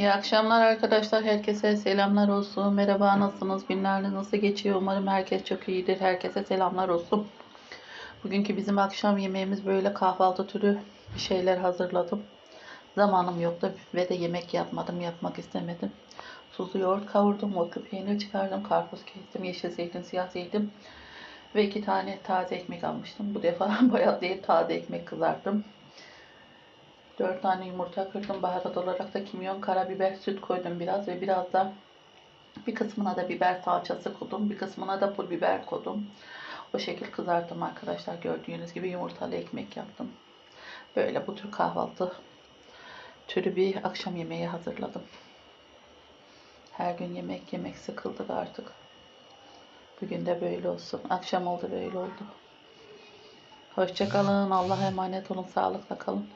İyi akşamlar arkadaşlar. Herkese selamlar olsun. Merhaba nasılsınız? Günleriniz nasıl geçiyor? Umarım herkes çok iyidir. Herkese selamlar olsun. Bugünkü bizim akşam yemeğimiz böyle kahvaltı türü bir şeyler hazırladım. Zamanım yoktu ve de yemek yapmadım. Yapmak istemedim. Tuzlu yoğurt kavurdum. Otlu peynir çıkardım. Karpuz kestim. Yeşil zeytin, siyah zeytin. Ve iki tane taze ekmek almıştım. Bu defa bayat değil taze ekmek kızarttım. 4 tane yumurta kırdım. Baharat olarak da kimyon, karabiber, süt koydum biraz ve biraz da bir kısmına da biber salçası koydum. Bir kısmına da pul biber koydum. O şekil kızarttım arkadaşlar. Gördüğünüz gibi yumurtalı ekmek yaptım. Böyle bu tür kahvaltı türü bir akşam yemeği hazırladım. Her gün yemek yemek sıkıldık artık. Bugün de böyle olsun. Akşam oldu böyle oldu. Hoşçakalın. Allah'a emanet olun. Sağlıkla kalın.